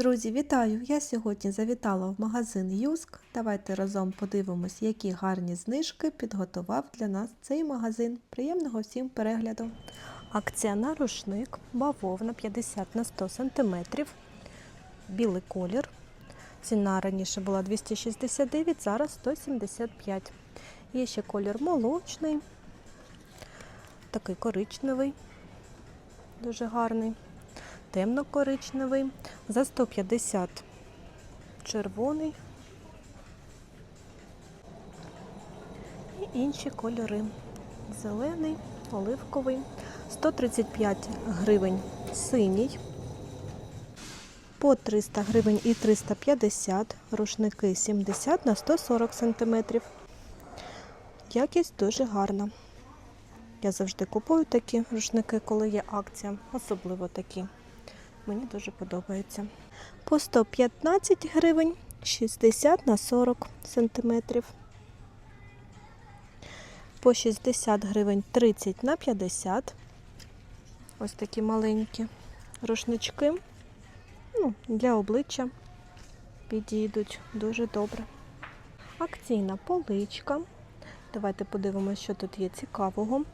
Друзі, вітаю! Я сьогодні завітала в магазин Юск. Давайте разом подивимось, які гарні знижки підготував для нас цей магазин. Приємного всім перегляду! Акція на рушник, бавовна 50 на 100 см, білий колір. Ціна раніше була 269, зараз 175. Є ще колір молочний, такий коричневий, дуже гарний темно-коричневий, за 150 червоний і інші кольори. Зелений, оливковий, 135 гривень синій, по 300 гривень і 350, рушники 70 на 140 см. Якість дуже гарна. Я завжди купую такі рушники, коли є акція, особливо такі. Мені дуже подобається. По 115 гривень 60 на 40 сантиметрів. По 60 гривень 30 на 50. Ось такі маленькі рушнички. Ну, для обличчя підійдуть дуже добре. Акційна поличка. Давайте подивимося, що тут є цікавого.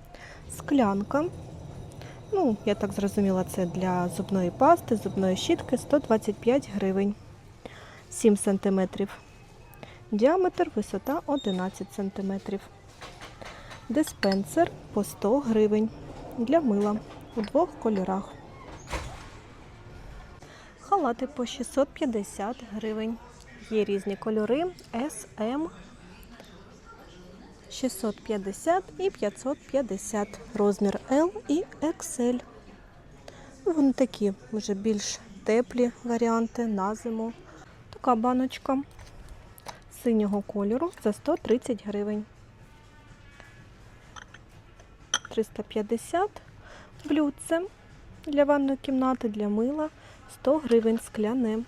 Склянка. Ну, я так зрозуміла, це для зубної пасти, зубної щітки 125 гривень. 7 см. Діаметр, висота 11 см. Диспенсер по 100 гривень. Для мила у двох кольорах. Халати по 650 гривень. Є різні кольори SM 650 і 550 розмір L і XL. Вони такі вже більш теплі варіанти на зиму. Така баночка синього кольору за 130 гривень. 350 блюдце для ванної кімнати, для мила 100 гривень скляне.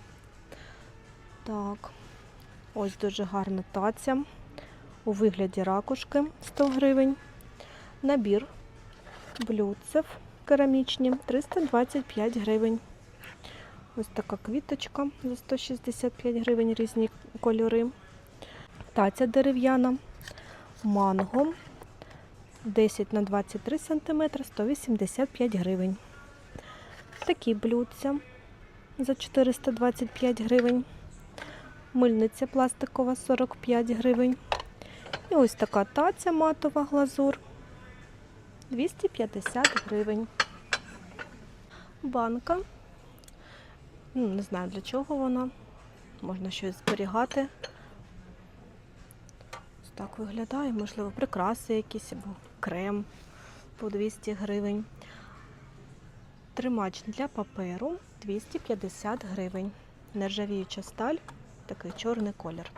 Так, ось дуже гарна таця у вигляді ракушки 100 гривень. Набір блюдцев керамічні 325 гривень. Ось така квіточка за 165 гривень, різні кольори. Таця дерев'яна, манго 10 на 23 см 185 гривень. Такі блюдця за 425 гривень. Мильниця пластикова 45 гривень. І ось така таця матова глазур 250 гривень. Банка. Ну, не знаю для чого вона. Можна щось зберігати. Ось так виглядає, можливо, прикраси якісь або крем по 200 гривень. Тримач для паперу 250 гривень. Нержавіюча сталь, такий чорний колір.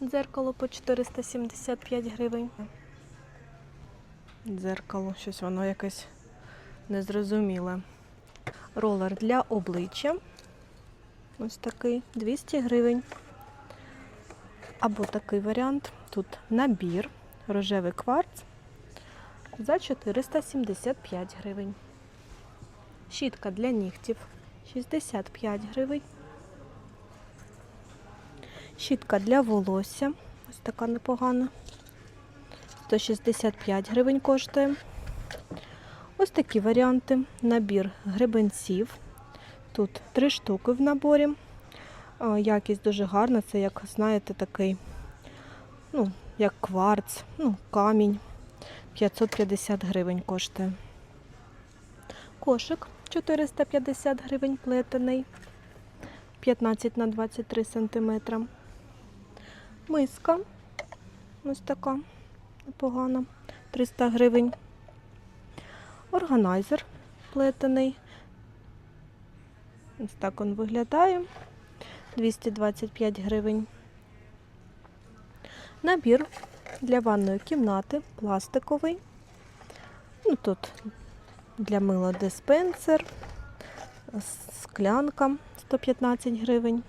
Дзеркало по 475 гривень. Дзеркало, щось воно якесь незрозуміле. Ролер для обличчя. Ось такий 200 гривень. Або такий варіант. Тут набір, рожевий кварц за 475 гривень. Щітка для нігтів 65 гривень. Щітка для волосся. Ось така непогана. 165 гривень коштує. Ось такі варіанти. Набір гребенців. Тут три штуки в наборі. Якість дуже гарна. Це, як знаєте, такий, ну, як кварц, ну, камінь. 550 гривень коштує. Кошик 450 гривень плетений. 15 на 23 сантиметра. Миска. Ось така непогана. 300 гривень. Органайзер плетений. Ось так він виглядає. 225 гривень. Набір для ванної кімнати пластиковий. Ну, Тут для мила диспенсер, склянка 115 гривень.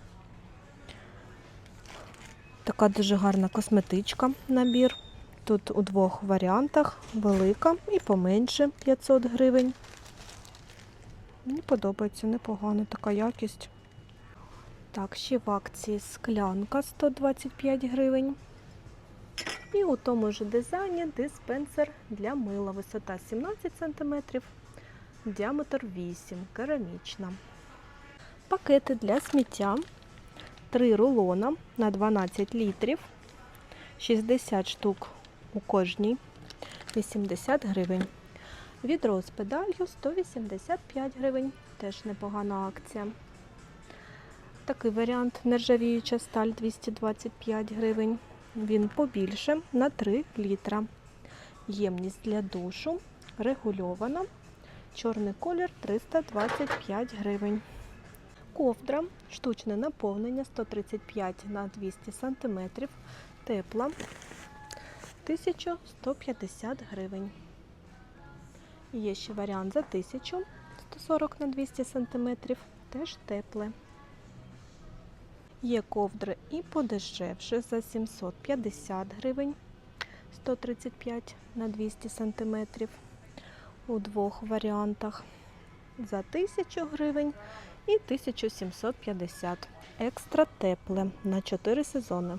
Така дуже гарна косметичка набір. Тут у двох варіантах велика і поменше 500 гривень. Мені подобається, непогано така якість. Так, ще в акції склянка 125 гривень. І у тому ж дизайні диспенсер для мила. Висота 17 см, діаметр 8 керамічна. Пакети для сміття. 3 рулона на 12 літрів. 60 штук у кожній. 80 гривень. Відро з педалью 185 гривень. Теж непогана акція. Такий варіант нержавіюча сталь 225 гривень. Він побільше на 3 літра. Ємність для душу регульована. Чорний колір 325 гривень. Ковдра, штучне наповнення 135 на 200 см. Тепла 1150 гривень. Є ще варіант за 1000 140 на 200 см. Теж тепле. Є ковдри і подешевше за 750 гривень 135 на 200 см у двох варіантах. За 1000 гривень і 1750 екстра тепле на 4 сезони.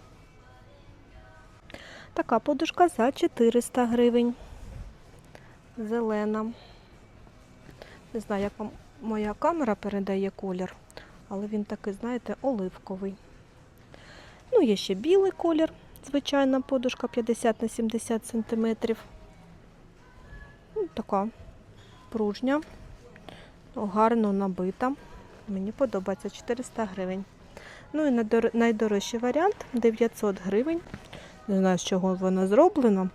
Така подушка за 400 гривень. Зелена. Не знаю, як вам моя камера передає колір, але він такий, знаєте, оливковий. Ну, є ще білий колір, звичайна подушка 50 на 70 см. Ну, така пружня, гарно набита. Мені подобається 400 гривень. Ну і найдорожчий варіант 900 гривень. Не знаю, з чого вона зроблена.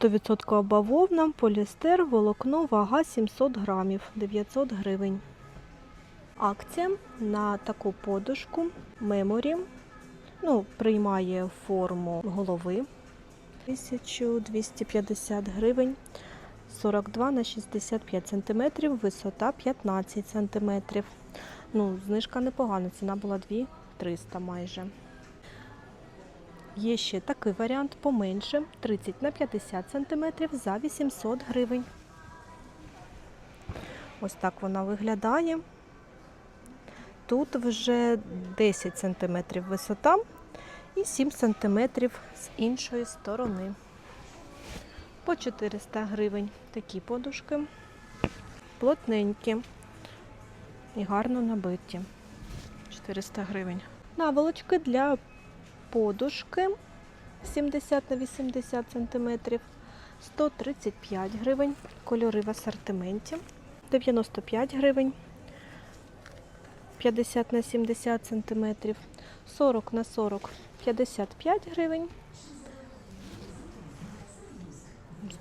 100% бавовна, поліестер, волокно, вага 700 грамів, 900 гривень. Акція на таку подушку Memory. Ну, приймає форму голови. 1250 гривень. 42 на 65 см, висота 15 см. Ну, знижка непогана, ціна була 2300 майже. Є ще такий варіант поменше 30 на 50 см за 800 гривень. Ось так вона виглядає. Тут вже 10 см висота і 7 см з іншої сторони. По 400 гривень такі подушки. Плотненькі і гарно набиті. 400 гривень. Наволочки для подушки 70 на 80 см 135 гривень. Кольори в асортименті 95 гривень. 50 на 70 см 40 на 40 55 гривень.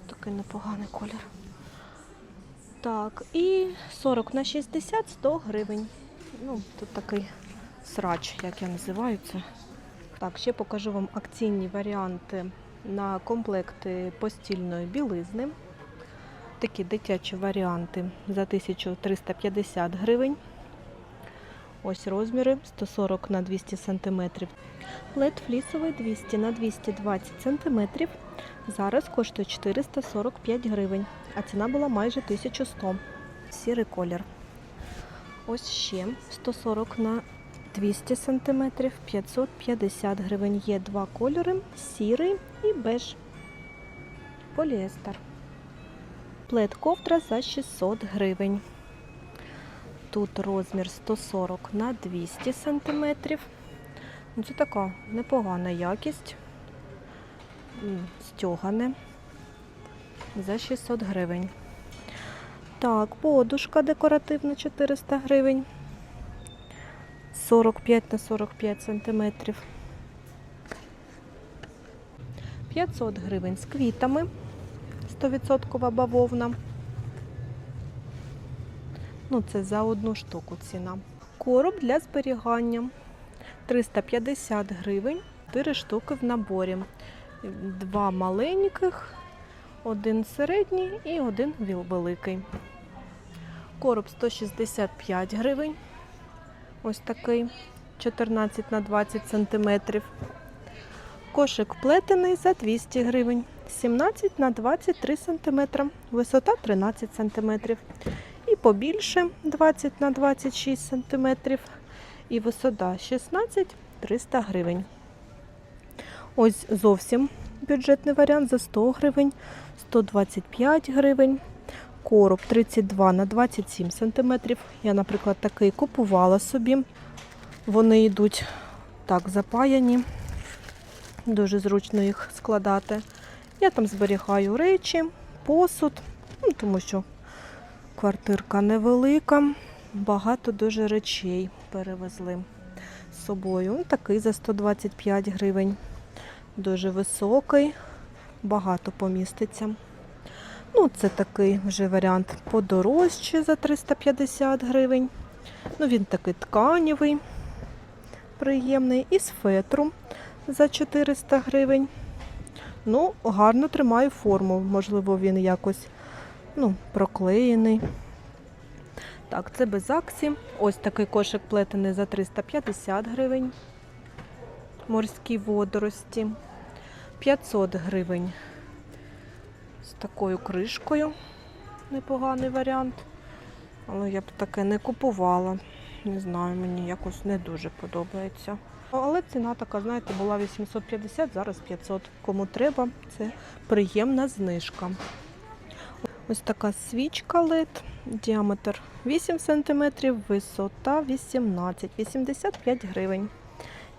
Такий непоганий колір. Так, і 40 на 60 100 гривень. Ну, тут такий срач, як я називаю це. Так, ще покажу вам акційні варіанти на комплекти постільної білизни. Такі дитячі варіанти за 1350 гривень. Ось розміри 140 на 200 см. Плед флісовий 200 на 220 см. Зараз коштує 445 гривень, а ціна була майже 1100. Сірий колір. Ось ще 140 на 200 см, 550 гривень. Є два кольори: сірий і беж. Поліестер. Плед ковдра за 600 гривень. Тут розмір 140 на 200 см. Ну, Це така непогана якість. М, Стьогане за 600 гривень. Так, подушка декоративна 400 гривень. 45 на 45 сантиметрів. 500 гривень з квітами. 100% бавовна. Ну, це за одну штуку ціна. Короб для зберігання 350 гривень, 4 штуки в наборі. Два маленьких, один середній і один великий. Короб 165 гривень. Ось такий 14 на 20 сантиметрів. Кошик плетений за 200 гривень. 17 на 23 сантиметра. Висота 13 сантиметрів. Побільше 20 на 26 см. І висота 16 300 гривень. Ось зовсім бюджетний варіант за 100 гривень, 125 гривень. Короб 32 на 27 см. Я, наприклад, такий купувала собі. Вони йдуть так запаяні. Дуже зручно їх складати. Я там зберігаю речі, посуд, ну, тому що квартирка невелика, багато дуже речей перевезли з собою. Ну, Такий за 125 гривень. Дуже високий, багато поміститься. Ну, це такий вже варіант подорожче за 350 гривень. Ну, він такий тканєвий, приємний. І з фетру за 400 гривень. Ну, гарно тримає форму. Можливо, він якось ну, проклеєний. Так, це без аксі. Ось такий кошик плетений за 350 гривень. Морські водорості. 500 гривень. З такою кришкою. Непоганий варіант. Але я б таке не купувала. Не знаю, мені якось не дуже подобається. Але ціна така, знаєте, була 850, зараз 500. Кому треба, це приємна знижка. Ось така свічка LED, діаметр 8 см, висота 18, 85 гривень.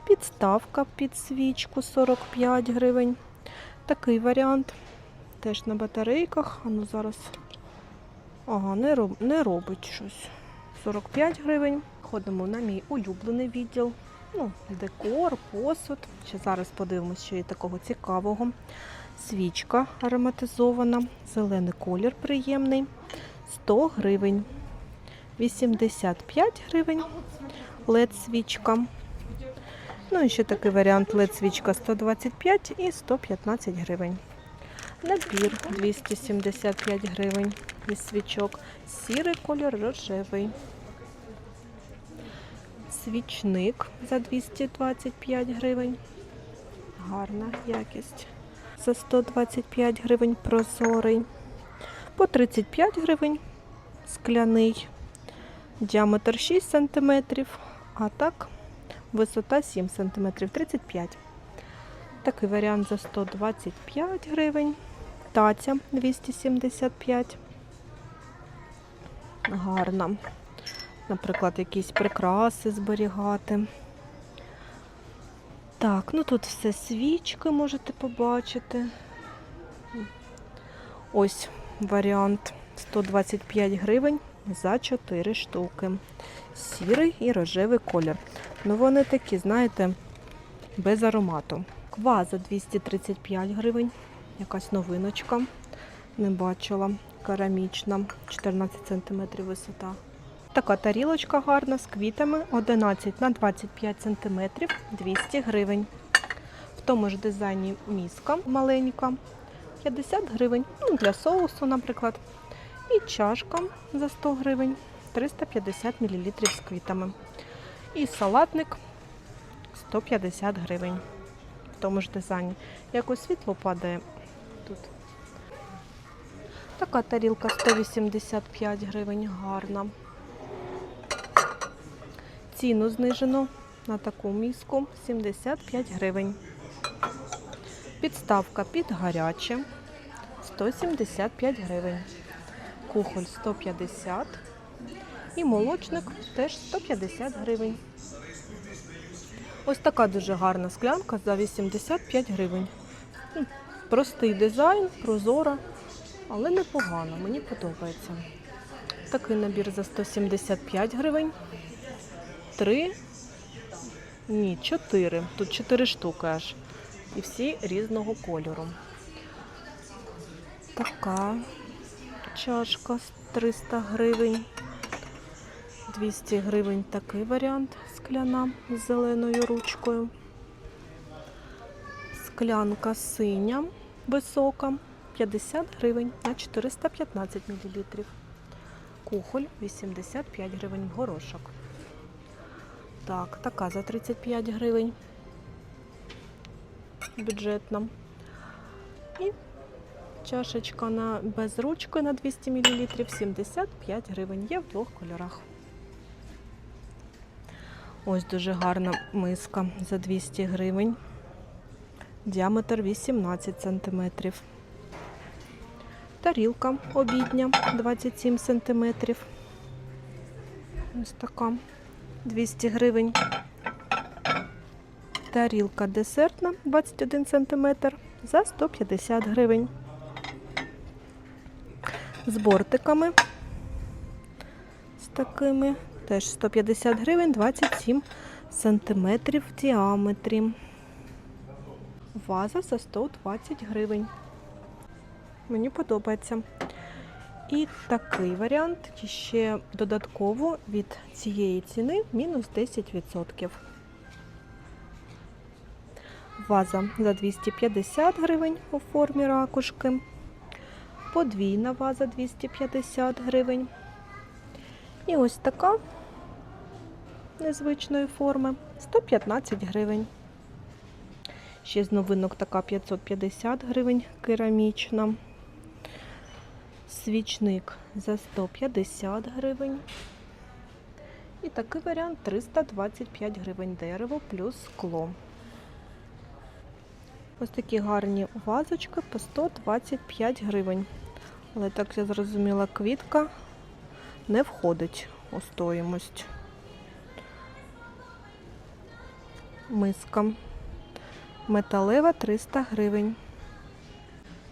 Підставка під свічку 45 гривень. Такий варіант. Теж на батарейках. А ну зараз. Ага, не, роб... не робить щось. 45 гривень. Ходимо на мій улюблений відділ. Ну, декор, посуд. Ще зараз подивимося, що є такого цікавого. Свічка ароматизована, зелений колір приємний. 100 гривень. 85 гривень. led свічка. Ну і ще такий варіант led свічка 125 і 115 гривень. Набір 275 гривень із свічок. Сірий кольор рожевий. Свічник за 225 гривень. Гарна якість. За 125 гривень прозорий. По 35 гривень скляний. Діаметр 6 см, а так висота 7 см 35 Такий варіант за 125 гривень. Таця 275. Гарна. Наприклад, якісь прикраси зберігати. Так, ну тут все свічки можете побачити. Ось варіант 125 гривень за 4 штуки. Сірий і рожевий колір. Ну вони такі, знаєте, без аромату. Кваза 235 гривень. Якась новиночка. Не бачила. Керамічна, 14 см висота. Така тарілочка гарна з квітами 11 на 25 см 200 гривень. В тому ж дизайні міска маленька 50 гривень. Ну, для соусу, наприклад. І чашка за 100 гривень 350 мл з квітами. І салатник 150 гривень. В тому ж дизайні. Якось світло падає тут. Така тарілка 185 гривень, гарна. Ціну знижено на таку міску 75 гривень. Підставка під гаряче 175 гривень. Кухоль 150 і молочник теж 150 гривень. Ось така дуже гарна склянка за 85 гривень. Простий дизайн, прозора, але непогано, мені подобається. Такий набір за 175 гривень. Три, ні, чотири. Тут чотири штуки аж. І всі різного кольору. Така чашка з 300 гривень. 200 гривень такий варіант скляна з зеленою ручкою. Склянка синя, висока, 50 гривень на 415 мл. Кухоль 85 гривень горошок. Так, така за 35 гривень. Бюджетна. І Чашечка на без ручки на 200 мл 75 гривень. Є в двох кольорах. Ось дуже гарна миска за 200 гривень. Діаметр 18 см. Тарілка обідня 27 см. Ось така 200 гривень. Тарілка десертна 21 см за 150 гривень. З бортиками з такими теж 150 гривень 27 сантиметрів в діаметрі. Ваза за 120 гривень. Мені подобається. І такий варіант ще додатково від цієї ціни мінус 10%. Ваза за 250 гривень у формі ракушки. Подвійна ваза 250 гривень. І ось така незвичної форми 115 гривень. Ще з новинок така 550 гривень керамічна. Свічник за 150 гривень. І такий варіант 325 гривень дерево плюс скло. Ось такі гарні вазочки по 125 гривень. Але так я зрозуміла, квітка не входить у стоїмость. Миска. Металева 300 гривень.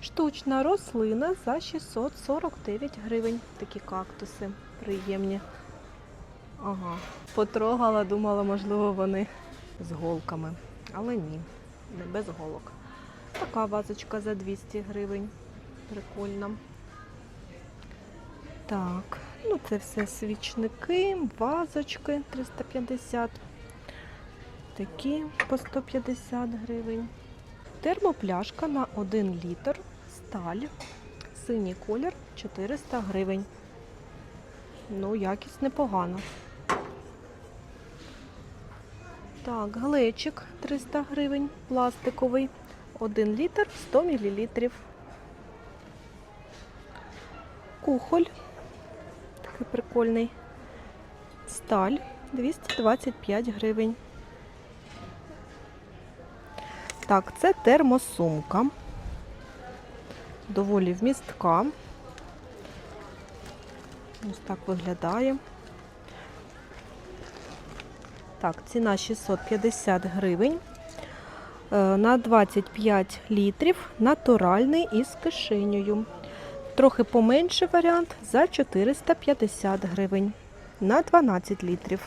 Штучна рослина за 649 гривень. Такі кактуси приємні. Ага. Потрогала, думала, можливо, вони з голками. Але ні, не без голок. Така вазочка за 200 гривень. Прикольна. Так, ну це все свічники, вазочки 350. Такі по 150 гривень. Термопляшка на 1 літр, сталь, синій колір 400 гривень. Ну, якість непогана. Так, глечик 300 гривень, пластиковий, 1 літр 100 мл. Кухоль, такий прикольний. Сталь 225 гривень. Так, це термосумка. Доволі вмістка. Ось так виглядає. Так, ціна 650 гривень. Е, На 25 літрів натуральний із кишенею. Трохи поменший варіант за 450 гривень. На 12 літрів.